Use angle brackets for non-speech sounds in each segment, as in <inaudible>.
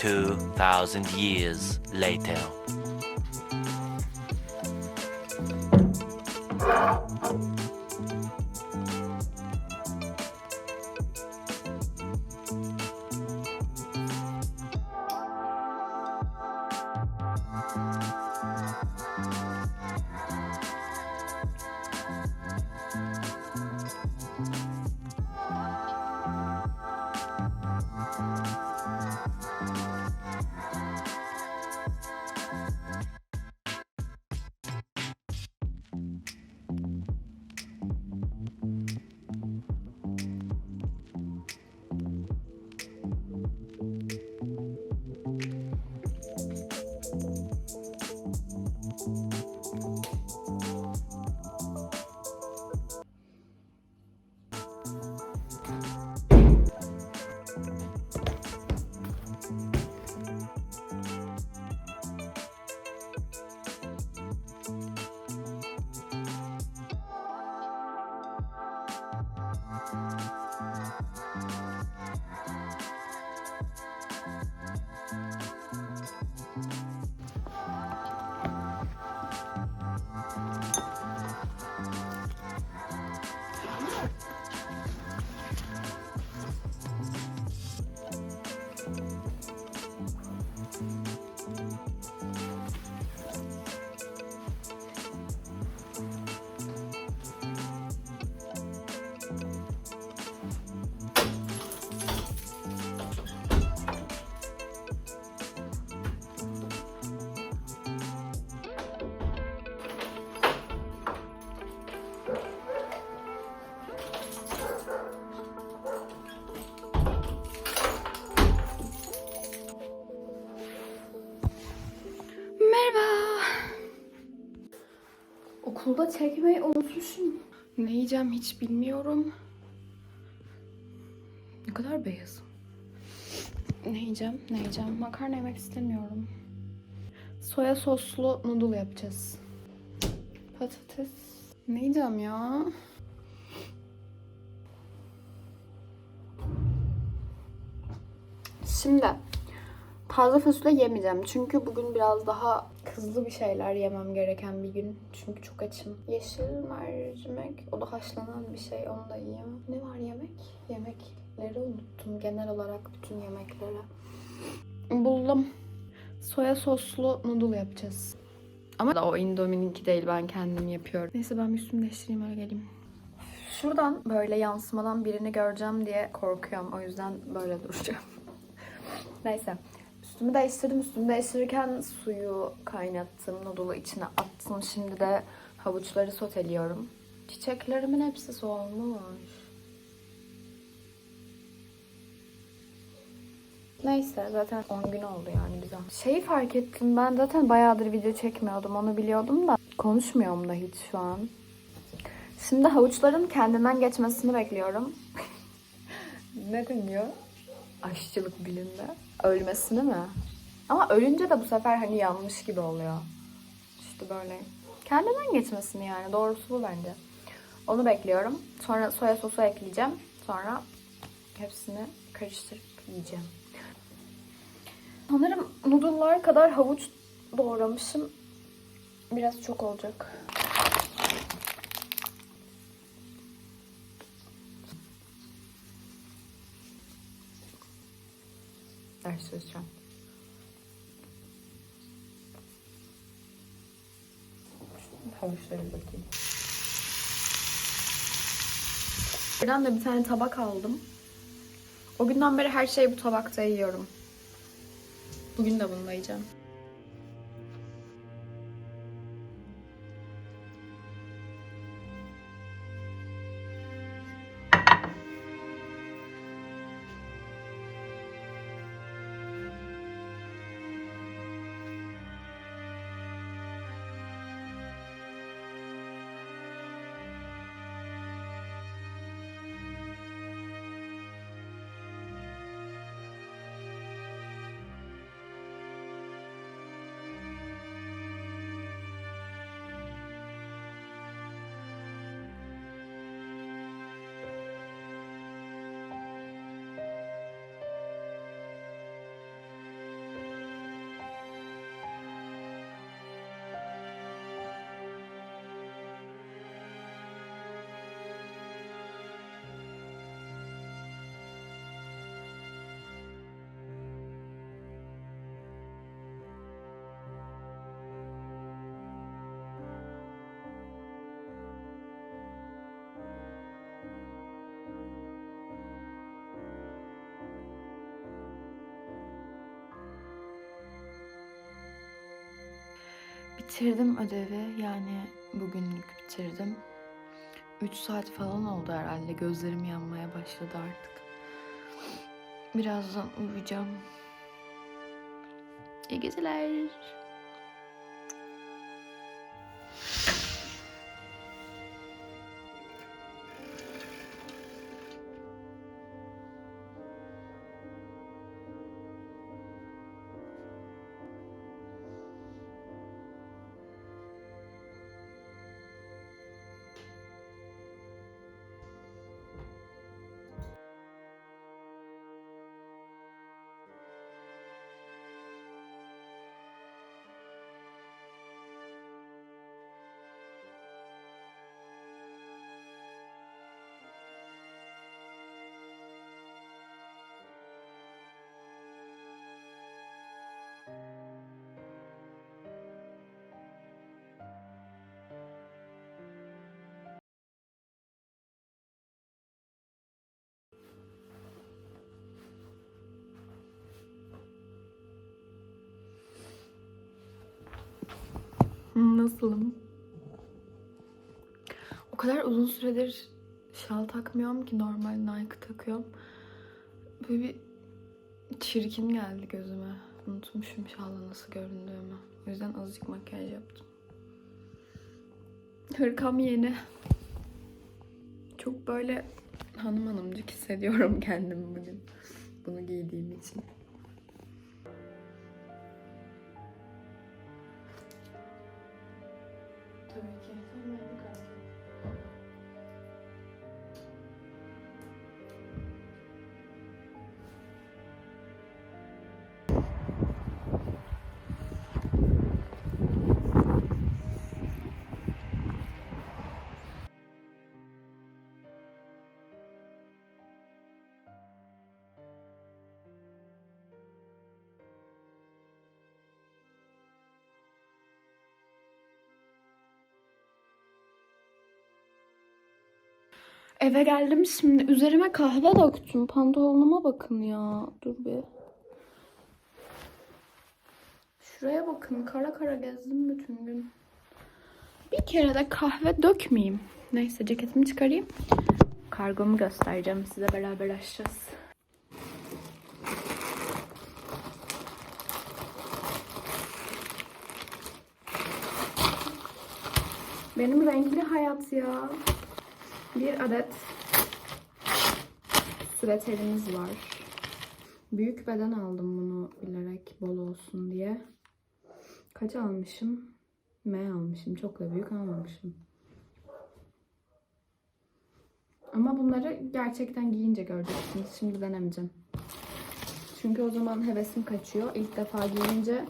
2,000 years later. Okulda çekmeyi unutmuşum. Ne yiyeceğim hiç bilmiyorum. Ne kadar beyazım. Ne yiyeceğim? Ne yiyeceğim? Makarna yemek istemiyorum. Soya soslu noodle yapacağız. Patates. Ne yiyeceğim ya? Şimdi Taze fasulye yemeyeceğim. Çünkü bugün biraz daha hızlı bir şeyler yemem gereken bir gün. Çünkü çok açım. Yeşil mercimek. O da haşlanan bir şey. Onu da yiyemem. Ne var yemek? Yemekleri unuttum. Genel olarak bütün yemekleri. Buldum. Soya soslu noodle yapacağız. Ama da o Indomie'ninki değil. Ben kendim yapıyorum. Neyse ben bir üstümü değiştireyim öyle geleyim. Şuradan böyle yansımadan birini göreceğim diye korkuyorum. O yüzden böyle duracağım. <laughs> Neyse. Üstümü değiştirdim. Üstümü değiştirirken suyu kaynattım. Noodle'ı içine attım. Şimdi de havuçları soteliyorum. Çiçeklerimin hepsi solmuş. Neyse zaten 10 gün oldu yani güzel. Şeyi fark ettim ben zaten bayağıdır video çekmiyordum onu biliyordum da konuşmuyorum da hiç şu an. Şimdi havuçların kendinden geçmesini bekliyorum. ne deniyor? Aşçılık bilimde. Ölmesini mi? Ama ölünce de bu sefer hani yanmış gibi oluyor. İşte böyle. Kendinden geçmesini yani. Doğrusu bu bence. Onu bekliyorum. Sonra soya sosu ekleyeceğim. Sonra hepsini karıştırıp yiyeceğim. Sanırım noodle'lar kadar havuç doğramışım. Biraz çok olacak. Ders çalışacağım. Havuçlara bakayım. Buradan da bir tane tabak aldım. O günden beri her şeyi bu tabakta yiyorum. Bugün de bunu yiyeceğim. Bitirdim ödevi yani bugünlük bitirdim. 3 saat falan oldu herhalde gözlerim yanmaya başladı artık. Birazdan uyuyacağım. İyi geceler. Nasılım? O kadar uzun süredir şal takmıyorum ki normal Nike takıyorum. Böyle bir çirkin geldi gözüme. Unutmuşum şalla nasıl göründüğümü. O yüzden azıcık makyaj yaptım. Hırkam yeni. Çok böyle hanım hanımcık hissediyorum <laughs> kendimi bugün. Bunu giydiğim için. Tabii ki. Sen nerede kaldın? Eve geldim şimdi. Üzerime kahve döktüm. Pantolonuma bakın ya. Dur bir. Şuraya bakın. Kara kara gezdim bütün gün. Bir kere de kahve dökmeyeyim. Neyse ceketimi çıkarayım. Kargomu göstereceğim size. Beraber açacağız. Benim renkli hayat ya. Bir adet süveterimiz var. Büyük beden aldım bunu bilerek bol olsun diye. Kaç almışım? M almışım. Çok da büyük almamışım. Ama bunları gerçekten giyince göreceksiniz. Şimdi denemeyeceğim. Çünkü o zaman hevesim kaçıyor. İlk defa giyince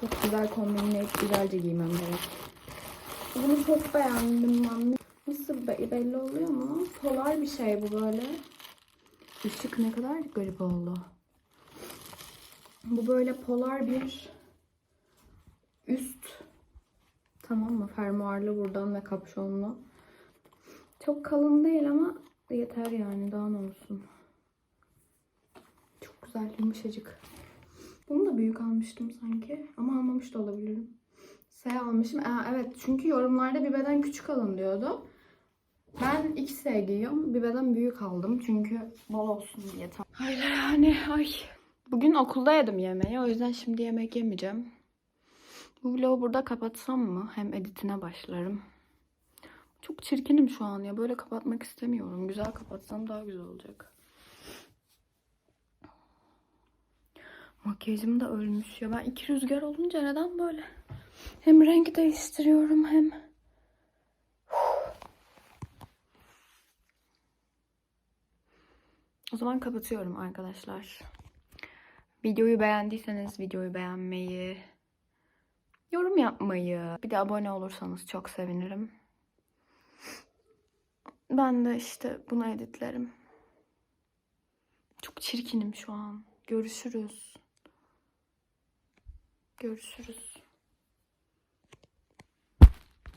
çok güzel kombinleyip güzelce giymem gerek. Bunu çok beğendim ben. Belli oluyor mu? Polar bir şey bu böyle. Işık ne kadar garip oldu. Bu böyle polar bir üst. Tamam mı? Fermuarlı buradan ve kapşonlu. Çok kalın değil ama yeter yani daha ne olsun. Çok güzel yumuşacık. Bunu da büyük almıştım sanki. Ama almamış da olabilirim. S almışım. Aa, evet çünkü yorumlarda bir beden küçük alın diyordu. Ben XS giyiyorum. Bir beden büyük aldım. Çünkü bol olsun diye. Hayır yani ay. Bugün okulda yedim yemeği. O yüzden şimdi yemek yemeyeceğim. Bu vlogu burada kapatsam mı? Hem editine başlarım. Çok çirkinim şu an ya. Böyle kapatmak istemiyorum. Güzel kapatsam daha güzel olacak. Makyajım da ölmüş ya. Ben iki rüzgar olunca neden böyle? Hem renk değiştiriyorum hem... O zaman kapatıyorum arkadaşlar. Videoyu beğendiyseniz videoyu beğenmeyi, yorum yapmayı, bir de abone olursanız çok sevinirim. Ben de işte bunu editlerim. Çok çirkinim şu an. Görüşürüz. Görüşürüz.